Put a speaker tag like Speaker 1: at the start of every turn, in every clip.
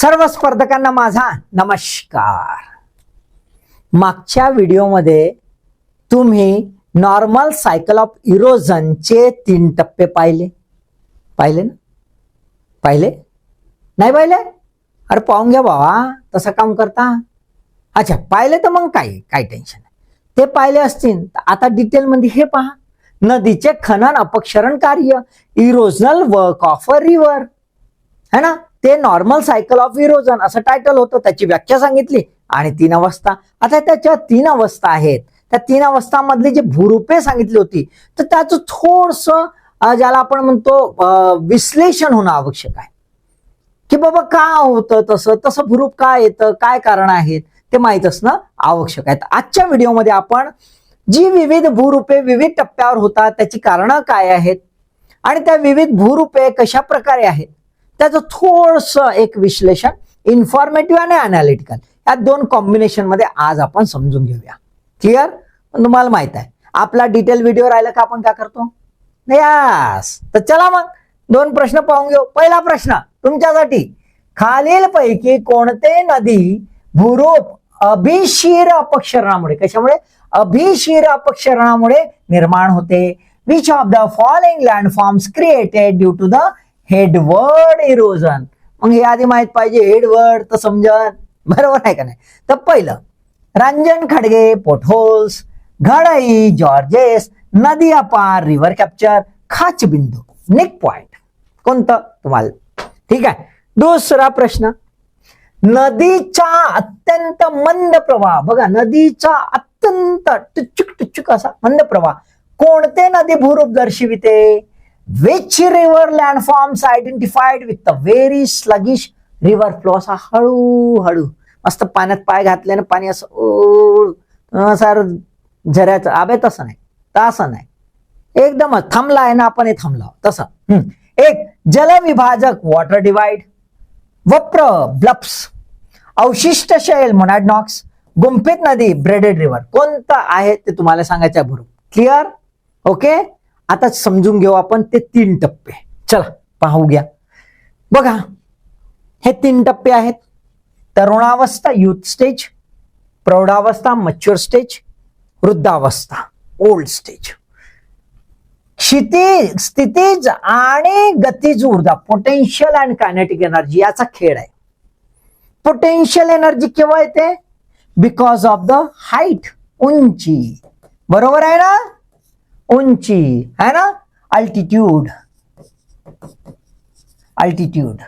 Speaker 1: सर्व स्पर्धकांना माझा नमस्कार. मागच्या व्हिडिओमध्ये तुम्ही नॉर्मल सायकल ऑफ इरोजनचे तीन टप्पे पाहिले. पाहिले ना? पाहिले? नाही पाहिले? अरे पाहून घ्या बाबा तसं काम करता. अच्छा पाहिले तर मग काय काय टेन्शन ते पाहिले असतील तर आता डिटेलमध्ये हे पहा. नदीचे खनन अपक्षरण कार्य erosional work of a river है ना? ते नॉर्मल सायकल ऑफ इरोजन असं टायटल होतं त्याची व्याख्या सांगितली. आणि तीन अवस्था. आता त्याच्या तीन अवस्था आहेत. त्या तीन अवस्थामधली जी भूरूपे सांगितली होती तर त्याचं थोडस ज्याला आपण म्हणतो विश्लेषण होणं आवश्यक आहे. की बाबा का होतं तसं? तसं भूरूप का येतं? काय कारण आहेत? ते माहीत असणं आवश्यक आहे. आजच्या व्हिडिओमध्ये आपण जी विविध भूरूपे विविध टप्प्यावर होतात त्याची कारणं काय आहेत? आणि त्या विविध भूरूपे कशा प्रकारे आहेत? त्याचं थोडस एक विश्लेषण इन्फॉर्मेटिव्ह आणि अनालिटिकल या दोन कॉम्बिनेशनमध्ये आज आपण समजून घेऊया. क्लिअर पण तुम्हाला माहीत आहे. आपला डिटेल व्हिडिओ राहिला का आपण काय करतो? यास तर चला मग. दोन प्रश्न पाहून घेऊ. पहिला प्रश्न तुमच्यासाठी खालील पैकी कोणते नदी भूरूप अभिशीर अपक्षरणामुळे कशामुळे? अभिशीर अपक्षरणामुळे निर्माण होते. Which of the following landforms created due to the headward erosion. मग हे आधी माहीत पाहिजे हेडवर्ड तर समजन. बरोबर आहे का नाही? तर पहिलं रंजन खडगे पोटहोल्स घडई जॉर्जेस नदी अपार रिव्हर कॅप्चर खाच बिंदू निक पॉइंट कोणतं? तुम्हाला. ठीक आहे. दुसरा प्रश्न. नदीचा अत्यंत मंद प्रवाह. बघा नदीचा अत्यंत टुचुक टुचुक असा मंद प्रवाह. कोणते नदी भूरूप दर्शविते? Which river landforms identified with the very sluggish river flow असा हळूहळू मस्त पाण्यात पाय घातल्याने पाणी असं ओळ, सर झऱ्याचं. आबे तसं नाही. तसं नाही. एकदमच थांबला आहे ना आपण हे थांबला तसं. एक जलविभाजक वॉटर डिवाइड वप्र ब्लप्स अवशिष्ट शैल मोनॅडनॉक्स गुंफित नदी ब्रेडेड रिव्हर कोणतं आहे ते तुम्हाला सांगायचं आहे बरोबर क्लिअर ओके आता समजून घेऊ आपण ते तीन टप्पे. चला पाहू घ्या बघा हे तीन टप्पे आहेत. तरुणावस्था युथ स्टेज प्रौढावस्था मच्युअर स्टेज वृद्धावस्था ओल्ड स्टेज क्षितिज स्थितीज आणि गतीज ऊर्जा पोटेन्शियल अँड कायनेटिक एनर्जी याचा खेळ आहे. पोटेन्शियल एनर्जी केव्हा येते? बिकॉज ऑफ द हाईट उंची. बरोबर आहे ना? उंची है ना? अल्टिट्यूड अल्टिट्यूड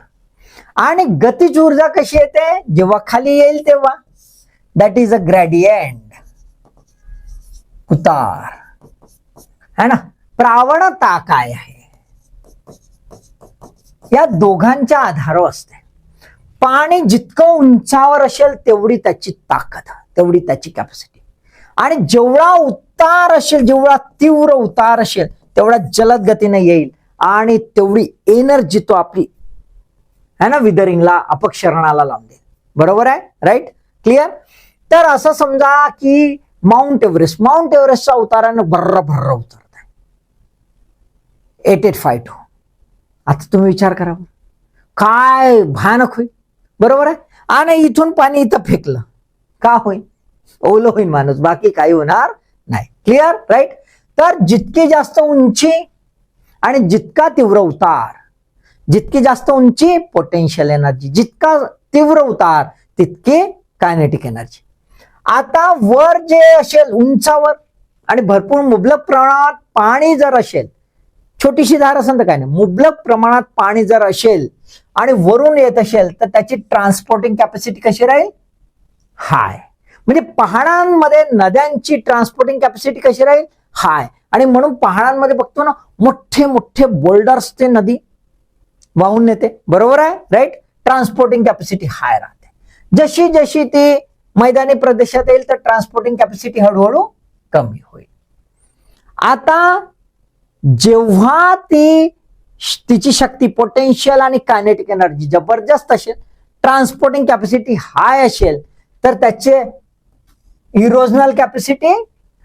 Speaker 1: आणि गतीची ऊर्जा कशी येते? जेव्हा खाली येईल तेव्हा. दॅट इज अ ग्रॅडियंट उतार. है ना? प्रावणता काय आहे? या दोघांच्या आधारावर असते. पाणी जितकं उंचावर असेल तेवढी त्याची ताकद तेवढी त्याची कॅपॅसिटी आणि जेवढा उतार असेल जेवढा तीव्र उतार असेल तेवढा जलद गतीने येईल आणि तेवढी एनर्जी तो आपली है ना विदरिंगला अपक्षरणाला लावून देईल बरोबर आहे? राईट क्लिअर तर असं समजा की माउंट एव्हरेस्ट माउंट एव्हरेस्टच्या उतारानं भर्र भर्र उतरत आहे एट एट फाय टू आता तुम्ही विचार करा. काय भयानक होईल? बरोबर आहे? आणि इथून पाणी इथं फेकलं. का होईल? ओलं होईल माणूस बाकी काही होणार नाही. क्लिअर राईट तर जितकी जास्त उंची आणि जितका तीव्र उतार जितकी जास्त उंची पोटेन्शियल एनर्जी जितका तीव्र उतार तितकी कायनेटिक एनर्जी आता वर जे असेल उंचावर आणि भरपूर मुबलक प्रमाणात पाणी जर असेल छोटीशी धार असेल तर काय नाही. मुबलक प्रमाणात पाणी जर असेल आणि वरून येत असेल तर त्याची ट्रान्सपोर्टिंग कॅपॅसिटी कशी राहील? हाय म्हणजे पहाडांमध्ये नद्यांची ट्रान्सपोर्टिंग कॅपॅसिटी कशी राहील? हाय. आणि म्हणून पहाडांमध्ये बघतो ना मोठे मोठे बोल्डर्स ते नदी वाहून नेते. बरोबर आहे? राईट ट्रान्सपोर्टिंग कॅपॅसिटी हाय राहते. जशी जशी ती मैदानी प्रदेशात येईल तर ट्रान्सपोर्टिंग कॅपॅसिटी हळूहळू कमी होईल. आता जेव्हा ती तिची शक्ती पोटेन्शियल आणि कायनेटिक एनर्जी जबरदस्त असेल ट्रान्सपोर्टिंग कॅपॅसिटी हाय असेल तर त्याचे इरोजनल कॅपॅसिटी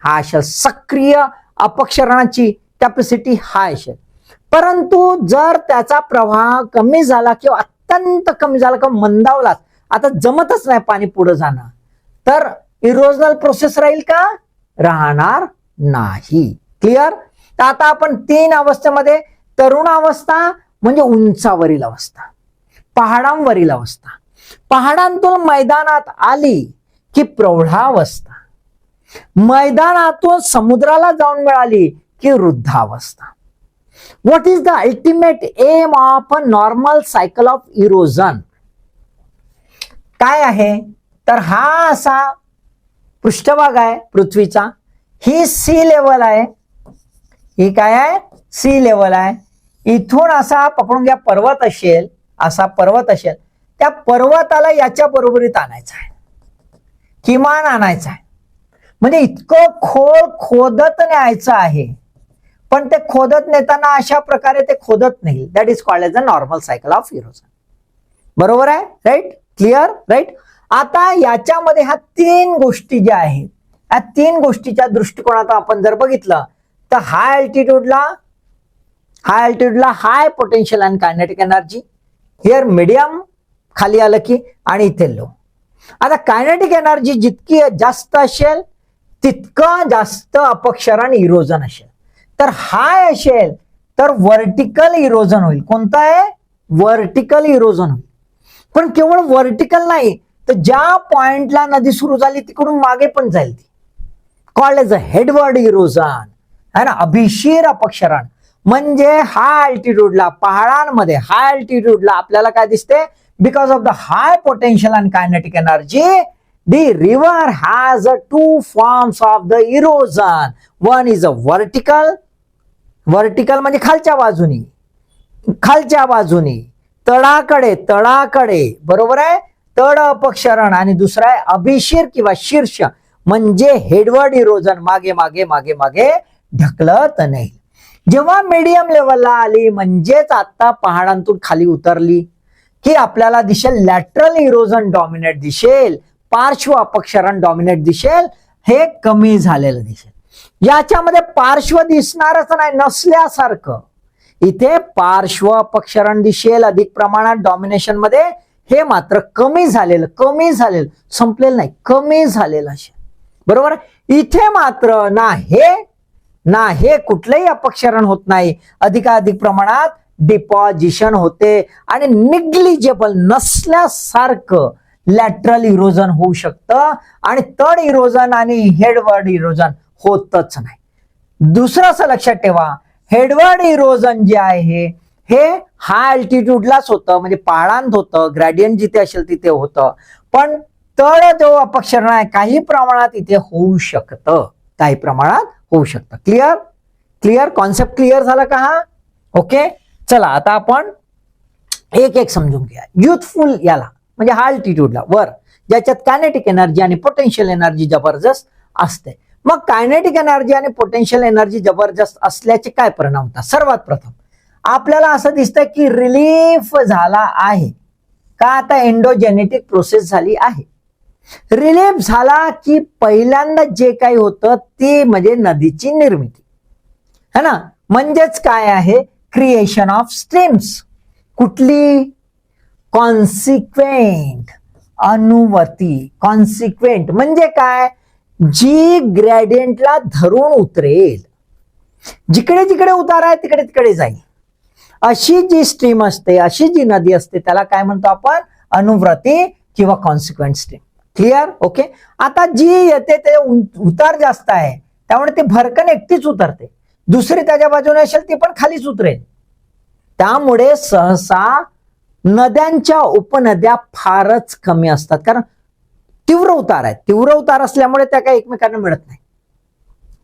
Speaker 1: हा असेल. सक्रिय अपक्षरणाची कॅपॅसिटी हाय असेल. परंतु जर त्याचा प्रवाह कमी झाला किंवा अत्यंत कमी झाला का मंदावलाच आता जमतच नाही पाणी पुढे जाणं तर इरोजनल प्रोसेस राहील का? राहणार नाही. क्लिअर तर आता आपण तीन अवस्थेमध्ये तरुण अवस्था म्हणजे उंचावरील अवस्था पहाडांवरील अवस्था. पहाडांतून मैदानात आली की प्रौढावस्था. मैदानातून समुद्राला जाऊन मिळाली की वृद्धावस्था. What is the ultimate aim of a normal cycle of erosion काय आहे? तर हा असा पृष्ठभाग आहे पृथ्वीचा. ही सी लेवल आहे. ही काय आहे? सी लेवल आहे. इथून असा पकडून घ्या पर्वत असेल असा पर्वत असेल. त्या पर्वताला याच्या बरोबरीत आणायचा आहे. किमान आणायचा आहे. म्हणजे इतकं खोल खोदत न्यायचं आहे. पण ते खोदत नेताना अशा प्रकारे ते खोदत नाही. That is called as a normal cycle of erosion बरोबर आहे? राईट क्लिअर राईट आता याच्यामध्ये ह्या तीन गोष्टी ज्या आहेत या तीन गोष्टीच्या दृष्टिकोनातून आपण जर बघितलं तर हाय अल्टिट्यूडला high अल्टिट्यूडला high potential and kinetic energy here medium खाली आलं की आणि इथे लो आता कायनेटिक एनर्जी जितकी जास्त असेल तितकं जास्त अपक्षरण इरोजन असेल. तर हाय असेल तर व्हर्टिकल इरोजन होईल. कोणता आहे? व्हर्टिकल इरोजन होईल. पण केवळ व्हर्टिकल नाही तर ज्या पॉइंटला नदी सुरू झाली तिकडून मागे पण जाईल ती. Called as a headward erosion है ना? अभिशीर अपक्षरण. म्हणजे हाय अल्टिट्यूडला पहाडांमध्ये हाय अल्टिट्यूडला आपल्याला काय दिसते? Because of the high potential and kinetic energy, the river has uh, two forms of the erosion. One is a vertical vertical म्हणजे खालच्या बाजूनी खालच्या बाजूनी तळाकडे तळाकडे बरोबर आहे? तड अपक्षरण आणि दुसरा आहे अभिशीर किंवा शीर्ष म्हणजे हेडवर्ड इरोजन मागे मागे मागे मागे ढकलत नाही. जेव्हा मीडियम लेवलला आली म्हणजेच आता पहाडांतून खाली उतरली की आपल्याला दिसेल लॅटरल इरोजन डॉमिनेट दिसेल पार्श्व अपक्षरण डॉमिनेट दिसेल हे कमी झालेलं दिसेल. याच्यामध्ये पार्श्व दिसणारच नाही नसल्यासारखं. इथे पार्श्व अपक्षरण दिसेल अधिक प्रमाणात डॉमिनेशनमध्ये हे मात्र कमी झालेलं कमी झालेलं संपलेलं नाही कमी झालेलं असे बरोबर? इथे मात्र ना हे ना हे कुठलंही अपक्षरण होत नाही. अधिकाधिक प्रमाणात डिपॉझिशन होते आणि निग्लिजेबल नसल्यासारखं लॅटरल इरोजन होऊ शकतं आणि तड इरोजन आणि हेडवर्ड इरोजन होतच नाही. दुसरं असं लक्षात ठेवा हेडवर्ड इरोजन जे आहे हे हाय अल्टिट्यूडलाच होतं म्हणजे पाळांत होतं ग्रॅडियंट जिथे असेल तिथे होतं. पण तळ जो अपक्षरण आहे काही प्रमाणात इथे होऊ शकतं. काही प्रमाणात होऊ शकतं. क्लिअर क्लिअर कॉन्सेप्ट क्लिअर झाला का हा? ओके चला आता आपण एक एक समजून घ्या युथफुल याला म्हणजे हा अल्टिट्यूडला वर ज्याच्यात कायनेटिक एनर्जी आणि पोटेन्शियल एनर्जी जबरदस्त असते. मग कायनेटिक एनर्जी आणि पोटेन्शियल एनर्जी जबरदस्त असल्याचे काय परिणाम होतात? सर्वात प्रथम आपल्याला असं दिसतं की रिलीफ झाला आहे. का आता एन्डोजेनेटिक प्रोसेस झाली आहे? रिलीफ झाला की पहिल्यांदा जे काही होतं ते म्हणजे नदीची निर्मिती. है ना? म्हणजेच काय आहे? क्रिएशन ऑफ स्ट्रीम्स कुठली? कॉन्सिक्वेंट अनुवती कॉन्सिक्वेंट म्हणजे काय? जी ग्रॅडियंटला धरून उतरेल. जिकडे जिकडे उतार आहे तिकडे तिकडे जाईल. अशी जी स्ट्रीम असते अशी जी नदी असते त्याला काय म्हणतो आपण? अनुव्रती किंवा कॉन्सिक्वेंट स्ट्रीम क्लिअर ओके आता जी येते ते उतार जास्त आहे. त्यामुळे ते भरकन एकटीच उतरते. दुसरी त्याच्या बाजूने असेल ती पण खालीच उतरेल. त्यामुळे सहसा नद्यांच्या उपनद्या फारच कमी असतात. कारण तीव्र उतार आहेत. तीव्र उतार असल्यामुळे त्या काही एकमेकांना मिळत नाही.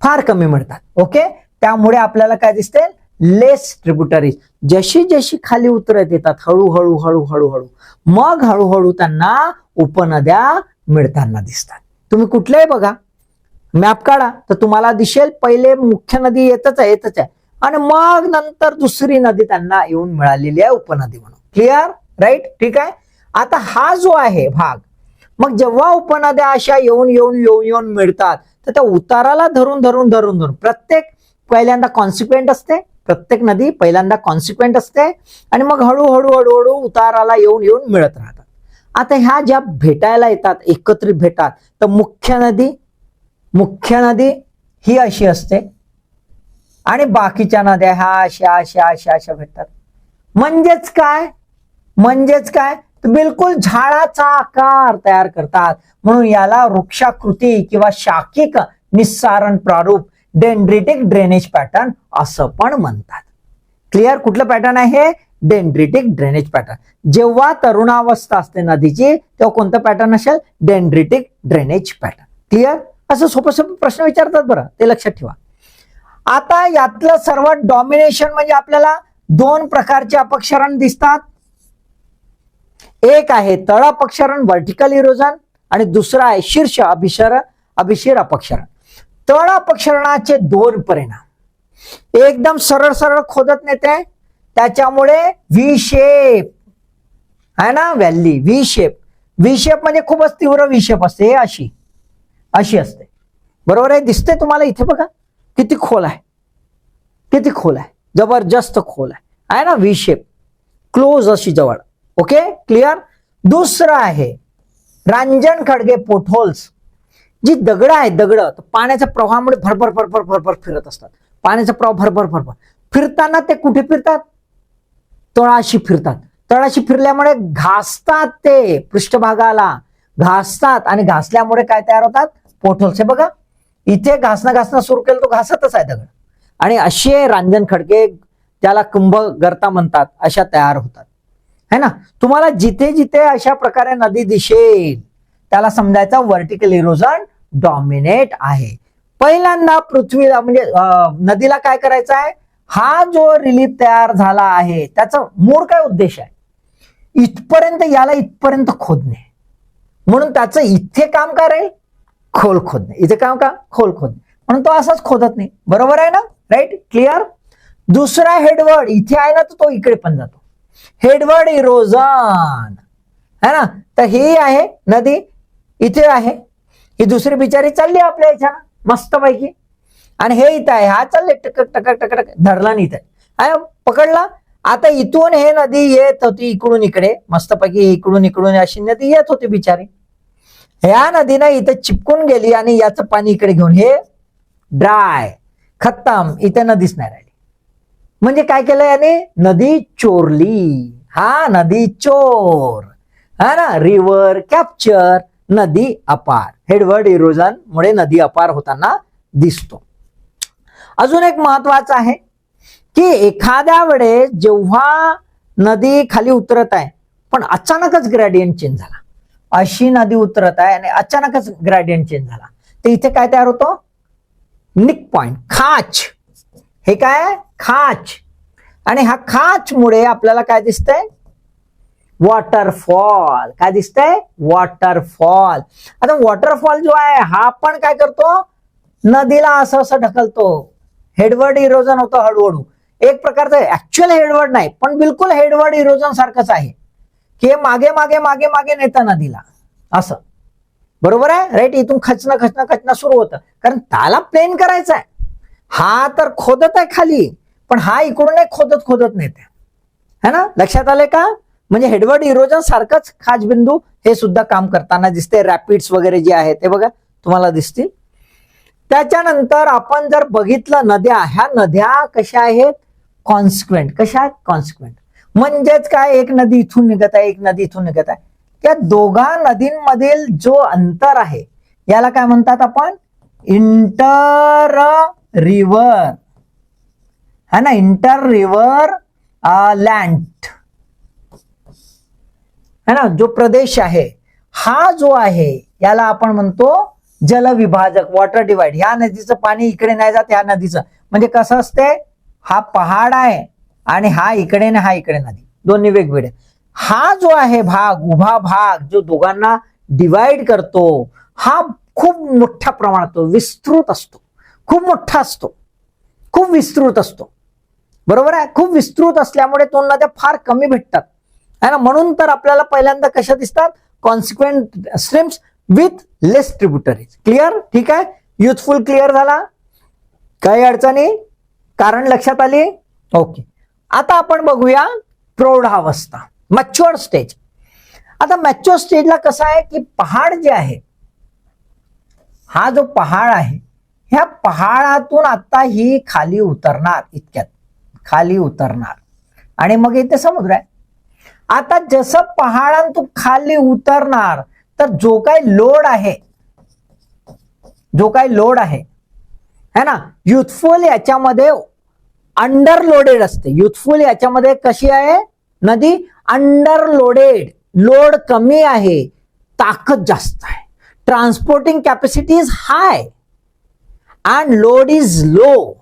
Speaker 1: फार कमी मिळतात. ओके? त्यामुळे आपल्याला काय दिसते लेस ट्रिब्युटरीज जशी जशी खाली उतरत येतात हळूहळू हळूहळू हळू. मग हळूहळू त्यांना उपनद्या मिळताना दिसतात. तुम्ही कुठल्याही बघा. मॅप काढा. तर तुम्हाला दिसेल पहिले मुख्य नदी येतच आहे येतच आहे. आणि मग नंतर दुसरी नदी त्यांना येऊन मिळालेली आहे उपनदी म्हणून. क्लिअर राईट ठीक आहे? आता हा जो आहे भाग मग जेव्हा उपनद्या अशा येऊन येऊन येऊन येऊन मिळतात तर त्या उताराला धरून धरून धरून धरून प्रत्येक पहिल्यांदा कॉन्सिक्वेंट असते प्रत्येक नदी पहिल्यांदा कॉन्सिक्वेंट असते आणि मग हळूहळू हळूहळू उताराला येऊन येऊन मिळत राहतात. आता ह्या ज्या भेटायला येतात एकत्रित भेटात तर मुख्य नदी मुख्य नदी ही अशी असते. आणि बाकीच्या नद्या ह्या अशा अशा अशा अशा भेटतात. म्हणजेच काय? म्हणजेच काय? बिलकुल झाडाचा आकार तयार करतात. म्हणून याला वृक्षाकृती किंवा शाकिक निस्सारण प्रारूप डेंड्रिटिक ड्रेनेज पॅटर्न असं पण म्हणतात. क्लिअर कुठलं पॅटर्न आहे? डेंड्रिटिक ड्रेनेज पॅटर्न जेव्हा तरुणावस्था असते नदीची तेव्हा कोणतं पॅटर्न असेल? डेंड्रिटिक ड्रेनेज पॅटर्न क्लिअर असं सोपं सोपं प्रश्न विचारतात बरं ते लक्षात ठेवा. आता यातलं सर्वात डॉमिनेशन म्हणजे आपल्याला दोन प्रकारचे अपक्षरण दिसतात. एक आहे तळ अपक्षरण व्हर्टिकल इरोजन आणि दुसरं आहे शीर्ष अभिशर अभिशीर अपक्षरण. तळ अपक्षरणाचे दोन परिणाम. एकदम सरळ सरळ खोदत नेते त्याच्यामुळे व्ही शेप आहे ना valley V shape V shape म्हणजे खूपच तीव्र व्ही शेप असते हे अशी. अशी असते. बरोबर आहे? दिसते तुम्हाला इथे बघा. किती खोल आहे. किती खोल आहे. जबरदस्त खोल आहे. आहे ना? व्ही शेप क्लोज अशी जवळ. ओके क्लिअर दुसरं आहे. रांजण खडगे पोटहोल्स जी दगड आहेत दगड. पाण्याच्या प्रवाहामुळे भरभर भरभर भरभर फिरत असतात. पाण्याचा प्रवाह भरभर भरभर. फिरताना ते कुठे फिरतात? तळाशी फिरतात. तळाशी फिरल्यामुळे घासतात ते पृष्ठभागाला. घासतात आणि घासल्यामुळे काय तयार होतात? पोटहोल्स हे बघा इथे घासणं घासणं सुरू केलं तो घासतच आहे दगड. आणि असे रांजन खडके त्याला कुंभ गर्ता म्हणतात अशा तयार होतात. है ना? तुम्हाला जिथे जिथे अशा प्रकारे नदी दिसेल त्याला समजायचं व्हर्टिकल इरोजन डॉमिनेट आहे. पहिल्यांदा पृथ्वीला म्हणजे नदीला काय करायचं आहे? हा जो रिलीफ तयार झाला आहे त्याचा मूळ काय उद्देश आहे? इथपर्यंत याला इथपर्यंत खोदणे. म्हणून त्याचं इथे काम काय राहील खोल खोदणे. इथे काम का खोल खोदणे. म्हणून तो असाच खोदत नाही. बरोबर आहे ना? राईट क्लिअर दुसरा हेडवर्ड इथे आहे ना तर तो इकडे पण जातो. हेडवर्ड इरोजन है ना? तर ही आहे नदी. इथे आहे. ही दुसरी बिचारी चालली आपल्या याच्यानं मस्तपैकी. आणि हे इथं आहे. हा चालले. टक टक टकटक. धरला नाही इथं आहे. पकडला. आता इथून हे नदी येत होती इकडून इकडे. मस्तपैकी इकडून इकडून अशी नदी येत होती बिचारी. ह्या नदीनं इथं चिपकून गेली आणि याचं पाणी इकडे घेऊन हे ड्राय खत्तम इथे नदीच नाही राहिली. म्हणजे काय केलं याने? नदी चोरली. हा नदी चोर. हा ना? रिव्हर कॅप्चर नदी अपार. हेडवर्ड इरोजन मुळे नदी अपार होताना दिसतो. अजून एक महत्वाचं आहे की एखाद्या वेळेस जेव्हा नदी खाली उतरत आहे पण अचानकच ग्रॅडियंट चेंज झाला. अशी नदी उतरत आहे आणि अचानकच ग्रॅडियंट चेंज झाला. तर इथे काय तयार होतो? निक पॉइंट खाच. हे काय? खाच. आणि हा खाचमुळे आपल्याला काय दिसतंय? वॉटरफॉल काय दिसतंय? वॉटरफॉल आता वॉटरफॉल जो आहे हा पण काय करतो? नदीला असं असं ढकलतो. हेडवर्ड इरोजन होतं हळूहळू. एक प्रकारचं ऍक्च्युअल हेडवर्ड नाही पण बिलकुल हेडवर्ड इरोजन सारखंच आहे. की मागे मागे मागे मागे नेताना नदीला. असं. बरोबर आहे? राईट इथून खचणं खचणं खचणं सुरू होतं. कारण त्याला प्लेन करायचं आहे हा तर खोदत आहे खाली पण हा इकडून खोदत खोदत नेते है ना? लक्षात आले का? म्हणजे हेडवर्ड इरोजन सारखंच खाजबिंदू हे सुद्धा काम करताना दिसते रॅपिड्स वगैरे जे आहे ते बघा तुम्हाला दिसतील. त्याच्यानंतर आपण जर बघितलं नद्या ह्या नद्या कशा आहेत? कॉन्सिक्वेंट कशा आहेत? कॉन्सिक्वेंट म्हणजेच काय? एक नदी इथून निघत आहे एक नदी इथून निघत आहे. त्या दोघा नदींमधील जो अंतर आहे याला काय म्हणतात आपण? इंटर रिव्हर है ना? इंटर रिव्हर लँड है ना? जो प्रदेश आहे हा जो आहे याला आपण म्हणतो जलविभाजक वॉटर डिवाइड ह्या नदीचं पाणी इकडे नाही जात ह्या नदीचं. म्हणजे कसं असते हा पहाड आहे. आणि हा इकडे ना हा इकडे नदी. दोन्ही वेगवेगळे. हा जो आहे भाग उभा भाग जो दोघांना डिवाइड करतो हा खूप मोठ्या प्रमाणात विस्तृत असतो. खूप मोठा असतो. खूप विस्तृत असतो. बरोबर आहे? खूप विस्तृत असल्यामुळे तो नद्या फार कमी भेटतात. है ना? म्हणून तर आपल्याला पहिल्यांदा कशा दिसतात? Consequent streams with less tributaries clear ठीक आहे? युथफुल क्लिअर झाला? काही अडचणी? कारण लक्षात आली? ओके आता आपण बघूया प्रौढावस्था मॅच्युअर स्टेज आता मॅच्युअर स्टेजला कसं आहे की पहाड जे आहे हा जो पहाड आहे ह्या पहाडातून आता ही खाली उतरणार इतक्यात खाली उतरणार. आणि मग इथे समुद्र आहे. आता जसं पहाडातून खाली उतरणार तर जो काही लोड आहे जो काही लोड आहे है ना? युथफुल याच्यामध्ये अंडरलोडेड असते. युथफुल याच्यामध्ये कशी आहे? नदी अंडरलोडेड लोड कमी आहे. ताकद जास्त आहे. Transporting capacity is high and load is low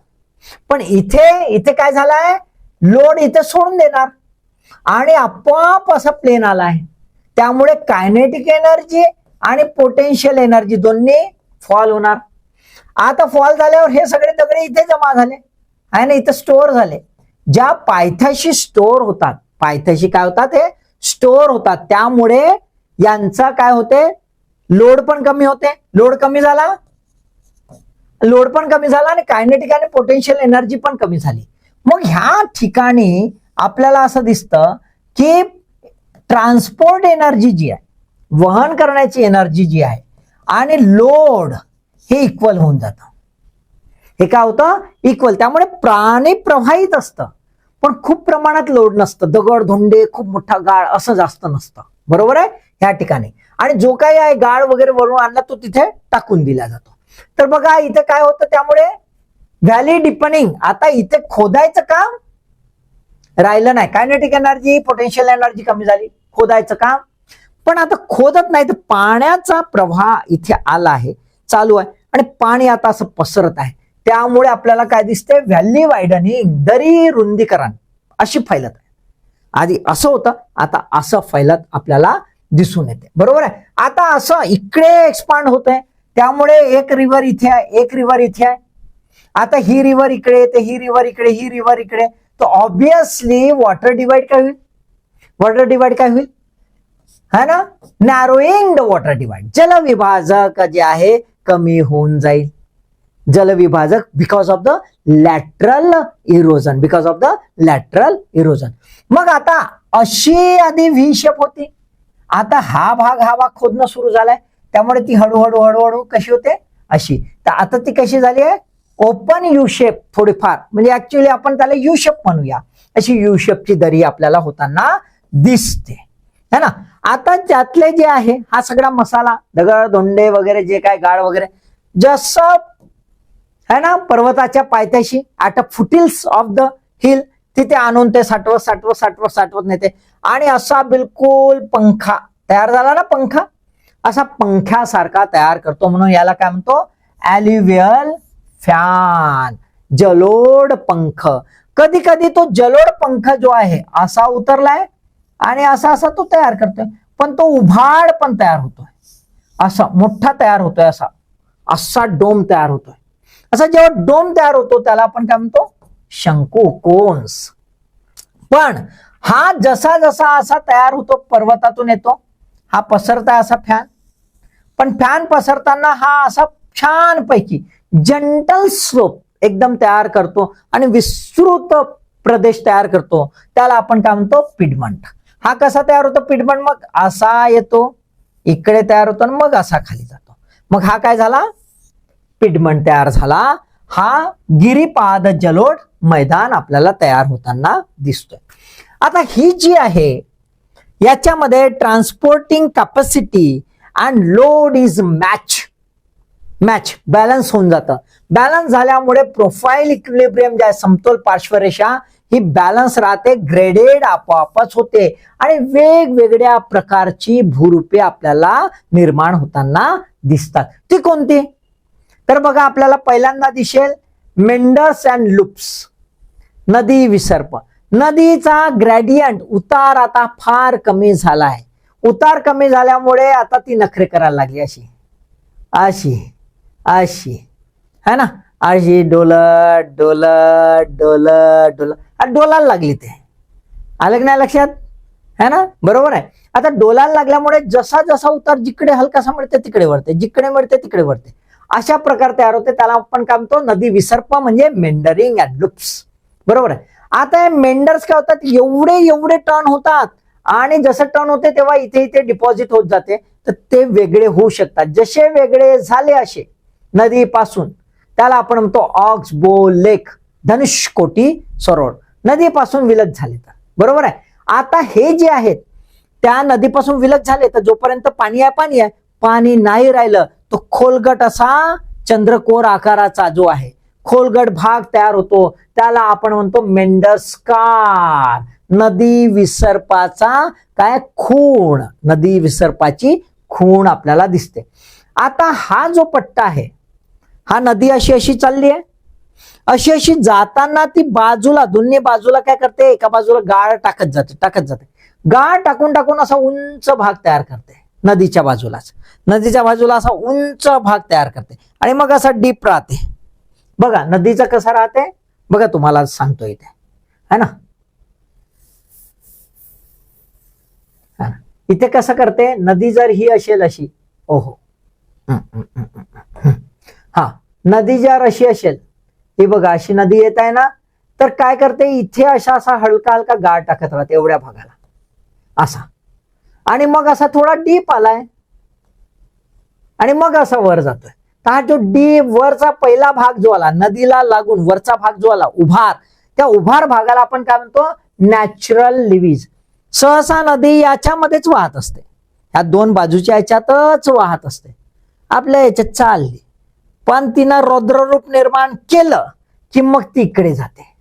Speaker 1: पण इथे इथे काय झालंय? लोड इथे सोडून देणार. आणि आपोआप असा प्लेन आलाय. त्यामुळे कायनेटिक एनर्जी आणि पोटेन्शियल एनर्जी दोन्ही फॉल होणार. आता फॉल झाल्यावर हे सगळे दगडे इथे जमा झाले. आहे ना इथं स्टोअर झाले. ज्या पायथ्याशी स्टोअर होतात पायथ्याशी काय होतात हे? स्टोअर होतात. त्यामुळे यांचा काय होते? लोड पण कमी होते. लोड कमी झाला? लोड पण कमी झाला आणि कायनेटिक आणि पोटेन्शियल एनर्जी पण कमी झाली. मग ह्या ठिकाणी आपल्याला असं दिसतं की ट्रान्सपोर्ट एनर्जी जी आहे वहन करण्याची एनर्जी जी आहे आणि लोड हे इक्वल होऊन जातं. हे काय होतं? इक्वल त्यामुळे प्राणी प्रवाहित असतं. पण खूप प्रमाणात लोड नसतं. दगड धोंडे खूप मोठा गाळ असं जास्त नसतं. बरोबर आहे? ह्या ठिकाणी. आणि जो काही आहे गाळ वगैरे वरून आणला तो तिथे टाकून दिला जातो. तर बघा इथे काय होतं? त्यामुळे व्हॅली डिपनिंग आता इथे खोदायचं काम राहिलं नाही. कायनेटिक एनर्जी पोटेन्शियल एनर्जी कमी झाली. खोदायचं काम. पण आता खोदत नाही तर पाण्याचा प्रवाह इथे आला आहे. चालू आहे. आणि पाणी आता असं पसरत आहे. त्यामुळे आपल्याला काय दिसते व्हॅली वायडनिंग दरी रुंदीकरण. अशी फैलत. आहे आधी असं होतं आता असं फैलत आपल्याला दिसून येते. बरोबर आहे? आता असं इकडे एक्सपांड होत आहे त्यामुळे एक रिव्हर इथे आहे एक रिव्हर इथे आहे. आता ही रिव्हर इकडे येते ही रिव्हर इकडे ही रिव्हर इकडे. तर ऑब्विसली वॉटर डिवाइड काय होईल? वॉटर डिवाइड काय होईल? है ना? नॅरोईंग द वॉटर डिवाइड जलविभाजक जे आहे कमी होऊन जाईल. जलविभाजक because of the lateral erosion because of the lateral erosion मग आता अशी आधी व्ही शेप होती. आता हा भाग हा भाग खोदणं सुरू झालाय. त्यामुळे ती हळूहळू हळूहळू कशी होते? अशी. तर आता ती कशी झाली आहे? ओपन यू शेप थोडीफार. म्हणजे ऍक्च्युली आपण त्याला यू शेप म्हणूया. अशी यू शेपची दरी आपल्याला होताना दिसते. है ना? आता त्यातले जे आहे हा सगळा मसाला दगड धोंडे वगैरे जे काय गाळ वगैरे जसं है ना? पर्वताच्या पायथ्याशी at a foothills of the hill तिथे आणून ते साठवत साठवत साठवत साठवत नेते. आणि असा बिलकुल पंखा. तयार झाला ना पंखा? असा पंख्यासारखा तयार करतो. म्हणून याला काय म्हणतो? ॲल्युव्हियल फॅन जलोड पंख. कधी कधी तो जलोड पंख जो आहे असा उतरलाय आणि असा असा तो तयार करतोय. पण तो उभाड पण तयार होतोय. असा मोठा तयार होतोय असा. असा डोम तयार होतोय. असा जेव्हा डोम तयार होतो त्याला आपण काय म्हणतो? शंकू कोन्स पण हा जसा जसा असा तयार होतो पर्वतातून येतो हा पसरता असा फॅन. पण फॅन पसरताना हा असा छानपैकी जंटल स्लोप एकदम तयार करतो आणि विस्तृत प्रदेश तयार करतो. त्याला आपण काय म्हणतो? पिडमंट हा कसा तयार होतो? पिडमंट मग असा येतो इकडे तयार होतो आणि मग असा खाली जातो. मग हा काय झाला? पिडमंट तयार झाला. हा गिरीपाद जलोड मैदान आपल्याला तयार होताना दिसतोय. आता ही जी आहे याच्यामध्ये transporting capacity and load is match match balance होऊन जातं. बॅलन्स झाल्यामुळे प्रोफाईल इक्विलिब्रियम जे आहे समतोल पार्श्वरेषा ही बॅलन्स राहते ग्रेडेड आपोआपच होते. आणि वेगवेगळ्या प्रकारची भूरूपे आपल्याला निर्माण होताना दिसतात. ती कोणती? तर बघा आपल्याला पहिल्यांदा दिसेल मेंडर्स अँड लुप्स. नदी विसर्प. नदीचा ग्रॅडियंट उतार आता फार कमी झाला आहे उतार कमी झाल्यामुळे आता ती नखरे करायला लागली. अशी. अशी. अशी. है ना? अशी डोलत डोलत डोलत डोलत. डोलायला लागली ते. आलं की नाही लक्षात? है ना? बरोबर आहे. आता डोलायला लागल्यामुळे जसा जसा उतार जिकडे हलकासा मिळते तिकडे वळते. जिकडे मिळते तिकडे वळते. अशा प्रकार तयार होते. त्याला आपण काय म्हणतो नदी विसर्प म्हणजे मेंडरिंग अँड लुप्स बरोबर आहे? आता मेंडर्स काय होतात? एवढे एवढे टर्न होतात. आणि जसं टर्न होते तेव्हा इथे इथे डिपॉझिट होत जाते. तर ते वेगळे होऊ शकतात. जसे वेगळे झाले असे नदीपासून. त्याला आपण म्हणतो ऑक्स बो लेक धनुष्कोटी सरोवर. नदीपासून विलग झाले तर. बरोबर आहे? आता हे जे आहेत त्या नदीपासून विलग झाले तर जोपर्यंत पाणी आहे पाणी आहे. पाणी नाही राहिलं तो खोलगट असा चंद्रकोर आकाराचा जो आहे. खोलगट भाग तयार होतो. त्याला आपण म्हणतो मेंडस्कार नदी विसर्पाचा काय? खूण. नदी विसर्पाची खूण आपल्याला दिसते. आता हा जो पट्टा आहे हा नदी अशी अशी चालली आहे. अशी अशी जाताना ती बाजूला दोन्ही बाजूला काय करते? एका बाजूला गाळ टाकत जाते टाकत जाते. गाळ टाकून टाकून असा उंच भाग तयार करते. नदीच्या बाजूलाच. नदीच्या बाजूला असा उंच भाग तयार करते. आणि मग असा डीप राहते. बघा नदीचं कसं राहते? बघा तुम्हाला सांगतो इथे. है ना? इथे कसं करते? नदी जर ही असेल अशी. ओहो. हा नदी जर अशी असेल ही बघा अशी नदी येत आहे ना तर काय करते? इथे अशा असा हलका हलका गाळ टाकत राहते एवढ्या भागाला. असा. आणि मग असा थोडा डीप आलाय. आणि मग असा वर जातोय. तर हा जो डीप वरचा पहिला भाग जो आला नदीला लागून वरचा भाग जो आला उभार त्या उभार भागाला आपण काय म्हणतो? नॅचरल लिव्हीज सहसा नदी याच्यामध्येच वाहत असते. ह्या दोन बाजूच्या याच्यातच वाहत असते. आपल्या याच्यात चालली. पण तिनं रौद्ररूप निर्माण केलं की मग ती इकडे जाते.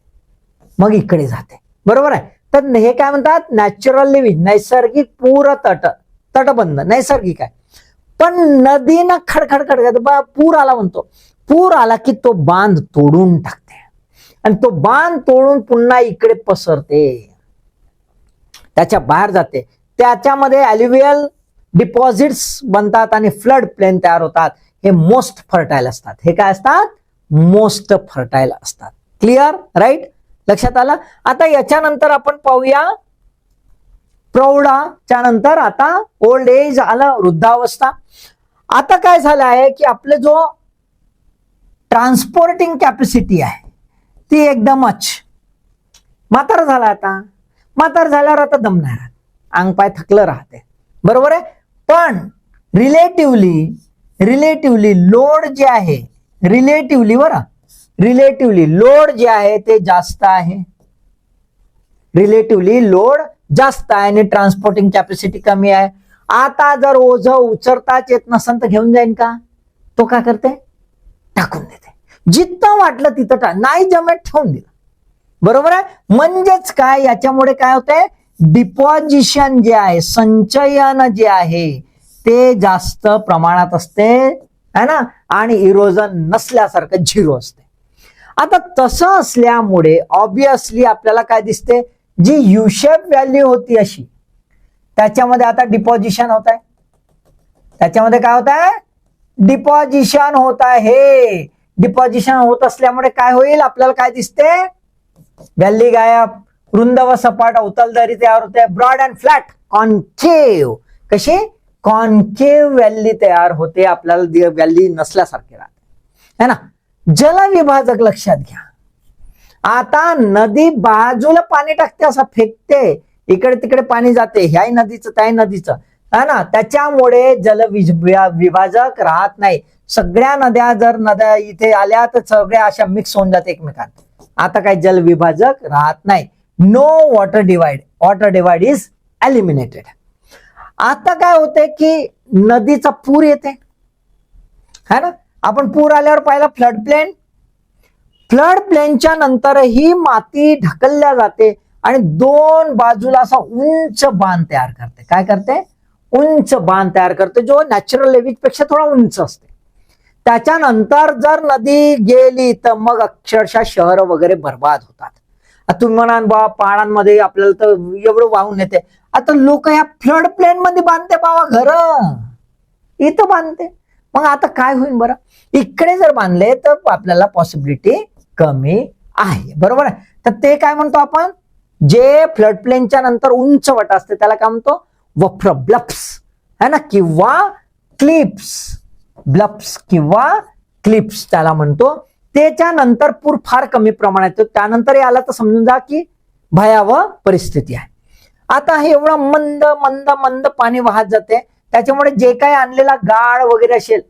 Speaker 1: मग इकडे जाते. बरोबर आहे? तर हे काय म्हणतात? नॅचरल लिव्हिंग नैसर्गिक पूर तट तटबंध नैसर्गिक आहे. पण नदीनं खडखड खडखड बा- पूर आला म्हणतो. पूर आला की तो बांध तोडून टाकते. आणि तो बांध तोडून पुन्हा इकडे पसरते. त्याच्या बाहेर जाते. त्याच्यामध्ये अल्युवियल डिपॉझिट्स बनतात आणि फ्लड प्लेन तयार होतात. हे मोस्ट फर्टाईल असतात. हे काय असतात? मोस्ट फर्टाईल असतात. क्लिअर राईट लक्षात आलं? आता याच्यानंतर आपण पाहूया. प्रौढाच्या नंतर आता ओल्ड एज आलं वृद्धावस्था. आता काय झालं आहे की आपलं जो ट्रान्सपोर्टिंग कॅपॅसिटी आहे ती एकदमच म्हातार झाला आता. म्हातार झाल्यावर आता दम नाही राहत. अंग पाय थकलं राहते. बरोबर आहे? पण रिलेटिव्हली रिलेटिव्हली लोड जे आहे रिलेटिव्हली बरं रिलेटिव्हली लोड जे आहे ते जास्त आहे. रिलेटिव्हली लोड जास्त आहे आणि ट्रान्सपोर्टिंग कॅपॅसिटी कमी आहे. आता जर ओझ उचरताच येत नसेल तर घेऊन जाईन का? तो काय करते? टाकून देते. जिथं वाटलं तिथं टाक. नाही जमेत ठेवून दिलं. बरोबर आहे? म्हणजेच काय? याच्यामुळे काय होतंय? डिपॉझिशन जे आहे संचयन जे आहे ते जास्त प्रमाणात असते है ना? आणि इरोजन नसल्यासारखं झिरो असते. आता तसं असल्यामुळे ऑब्विसली आपल्याला काय दिसते? जी युशेप व्हॅल्यू होती अशी. त्याच्यामध्ये आता डिपॉझिशन होत आहे त्याच्यामध्ये काय होत आहे डिपॉझिशन होत आहे डिपॉझिशन होत असल्यामुळे काय होईल? आपल्याला काय दिसते? व्हॅली गायब. रुंद व सपाट अवतलदारी तयार होते. ब्रॉड अँड फ्लॅट कॉन्केव कशी? कॉन्केव व्हॅली तयार होते आपल्याला व्हॅली नसल्यासारखे राहते. है ना? जलविभाजक लक्षात घ्या. आता नदी बाजूला पाणी टाकते असं फेकते. इकडे तिकडे पाणी जाते ह्याही नदीचं त्याही नदीचं. है ना? त्याच्यामुळे जल विभाजक राहत नाही. सगळ्या नद्या जर नद्या इथे आल्या तर सगळ्या अशा मिक्स होऊन जाते एकमेकांत आता काय जल विभाजक राहत नाही. No water divide water divide is eliminated आता काय होते की नदीचा पूर येते. है ना? आपण पूर आल्यावर पाहिला फ्लड प्लेन फ्लड प्लेनच्या नंतरही माती ढकलल्या जाते आणि दोन बाजूला असा उंच बांध तयार करते. काय करते? उंच बांध तयार करते जो नॅचरल लेव्हिजपेक्षा थोडा उंच असते. त्याच्यानंतर जर नदी गेली तर मग अक्षरशः शहर वगैरे बर्बाद होतात. तुम्ही म्हणाल बा पाळांमध्ये आपल्याला तर एवढं वाहून येते आता लोक ह्या फ्लड प्लेन मध्ये बांधते बाबा घर. इथं बांधते. मग आता काय होईल बरं? इकडे जर बांधले तर आपल्याला पॉसिबिलिटी कमी आहे. बरोबर आहे? तर ते काय म्हणतो आपण? जे फ्लड प्लेनच्या नंतर उंच वट असते त्याला काय म्हणतो? वफ्र ब्लप्स है ना? किंवा क्लिप्स ब्लप्स किंवा क्लिप्स त्याला म्हणतो. त्याच्यानंतर पूर फार कमी प्रमाणात येतो. त्यानंतर याला तर समजून जा की भयावह परिस्थिती आहे. आता हे एवढं मंद मंद मंद पाणी वाहत जाते. त्याच्यामुळे जे काही आणलेला गाळ वगैरे असेल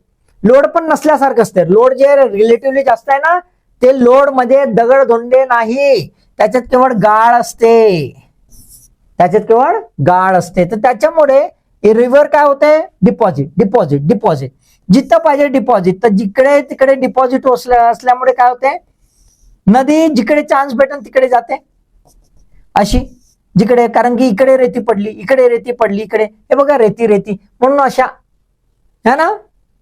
Speaker 1: लोड पण नसल्यासारखं असते. लोड जे रिलेटिव्हली जास्त आहे ना ते लोडमध्ये दगड धोंडे नाही. त्याच्यात केवळ गाळ असते. त्याच्यात केवळ गाळ असते. तर त्याच्यामुळे रिव्हर काय होते डिपॉझिट डिपॉझिट डिपॉझिट जिथं पाहिजे डिपॉझिट तर जिकडे तिकडे डिपॉझिट असल्यामुळे काय होते नदी जिकडे चान्स भेटेल तिकडे जाते. अशी. जिकडे कारण की इकडे रेती पडली इकडे रेती पडली इकडे. हे बघा रेती रेती. म्हणून अशा. है ना?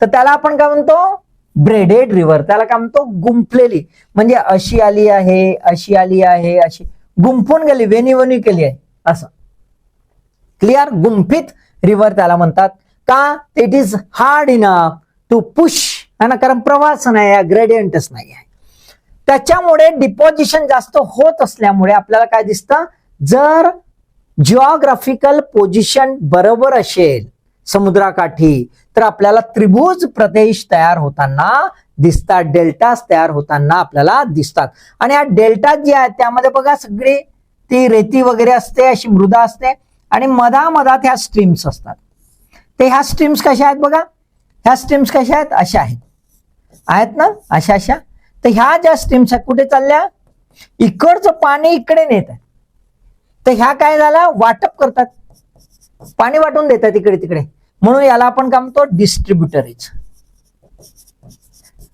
Speaker 1: तर त्याला आपण काय म्हणतो? Braided river. त्याला काय म्हणतो? गुंफलेली. म्हणजे अशी आली आहे अशी आली आहे अशी. गुंफून गेली वेणी वणी केली आहे. असं. क्लिअर गुंफित रिव्हर त्याला म्हणतात. का? It is hard enough to push है ना? कारण प्रवास नाही आहे ग्रेडियंटच नाही आहे. त्याच्यामुळे डिपॉझिशन जास्त होत असल्यामुळे आपल्याला काय दिसतं? जर जिओग्राफिकल पोझिशन बरोबर असेल समुद्राकाठी तर आपल्याला त्रिभुज प्रदेश तयार होताना दिसतात डेल्टास तयार होताना आपल्याला दिसतात. आणि या डेल्टा जी आहेत त्यामध्ये बघा सगळी ती रेती वगैरे असते अशी मृदा असते आणि मधामधात ह्या स्ट्रीम्स असतात. ते ह्या स्ट्रीम्स कशा आहेत बघा? ह्या स्ट्रीम्स कशा आहेत? अशा आहेत. आहेत ना? अशा अशा. तर ह्या ज्या स्ट्रीम्स आहेत कुठे चालल्या? इकडचं पाणी इकडे नेत आहे तर ह्या काय झाल्या वाटप करतात. पाणी वाटून देतात इकडे तिकडे. म्हणून याला आपण काय म्हणतो? डिस्ट्रीब्युटरीज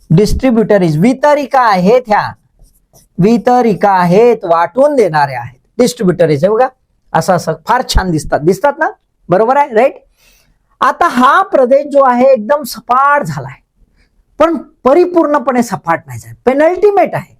Speaker 1: डिस्ट्रीब्युटरीज वितरिका आहेत ह्या. वितरिका आहेत वाटून देणाऱ्या आहेत. डिस्ट्रीब्युटरीज आहे बघा. असं असं. फार छान दिसतात. दिसतात ना? बरोबर आहे? राईट आता हा प्रदेश जो आहे एकदम सपाट झालाय. पण परिपूर्णपणे सपाट नाही झाला. पेनल्टीमेट आहे.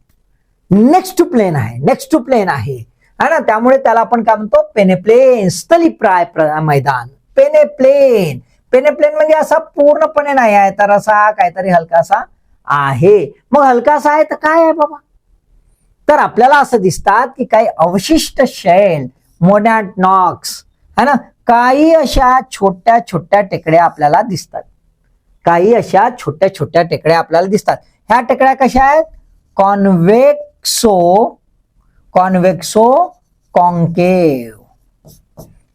Speaker 1: नेक्स्ट टू प्लेन आहे. नेक्स्ट टू प्लेन आहे. है ना? त्यामुळे त्याला आपण काय म्हणतो? पेनेप्लेन स्थलीप्राय मैदान. पेनेप्लेन पेनेप्लेन म्हणजे असा पूर्णपणे नाही आहे तर असा काहीतरी हलकासा आहे. मग हलकासा आहे तर काय आहे बाबा? तर आपल्याला असं दिसतात की काही अवशिष्ट शैल मोनॅट नॉक्स है ना? काही अशा छोट्या छोट्या टेकड्या आपल्याला दिसतात. काही अशा छोट्या छोट्या टेकड्या आपल्याला दिसतात. ह्या टेकड्या कशा आहेत? Convexo convexo concave.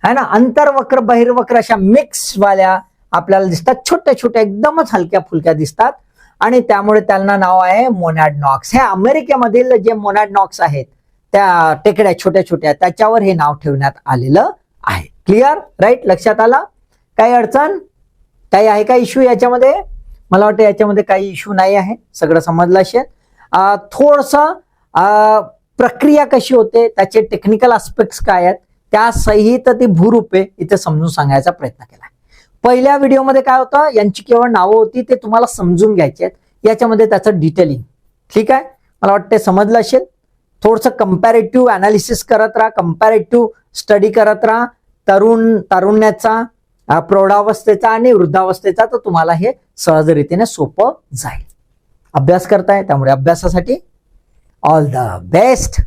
Speaker 1: है ना? अंतर्वक्र बहिर्वक्र अशा मिक्स वाल्या आपल्याला दिसतात. छोट्या छोट्या एकदमच हलक्या फुलक्या दिसतात. आणि त्यामुळे त्यांना नाव आहे मोनॅडनॉक्स. हे अमेरिकेमधील जे मोनॅडनॉक्स आहेत त्या टेकड्या छोट्या छोट्या त्याच्यावर हे नाव ठेवण्यात आलेलं आहे. क्लिअर राईट लक्षात आला? काही अडचण? काही आहे का इश्यू याच्यामध्ये? मला वाटतं याच्यामध्ये काही इश्यू नाही आहे. सगळं समजलं असेल. थोडस प्रक्रिया कशी होते त्याचे टेक्निकल आस्पेक्ट्स काय आहेत त्या सहित ती भूरूपे इथे समजून सांगायचा प्रयत्न केला. पहिल्या व्हिडिओमध्ये काय होतं यांची केवळ नावं होती ते तुम्हाला समजून घ्यायचे आहेत. याच्यामध्ये त्याचं डिटेलिंग ठीक आहे? मला वाटते समजलं असेल. थोडंसं कम्पॅरेटिव्ह अनालिसिस करत राहा कम्पॅरेटिव्ह स्टडी करत राहा. तरुण तारुण्याचा प्रौढावस्थेचा आणि वृद्धावस्थेचा तर तुम्हाला हे सहजरीतीने सोपं जाईल. अभ्यास करताय त्यामुळे अभ्यासासाठी All the best.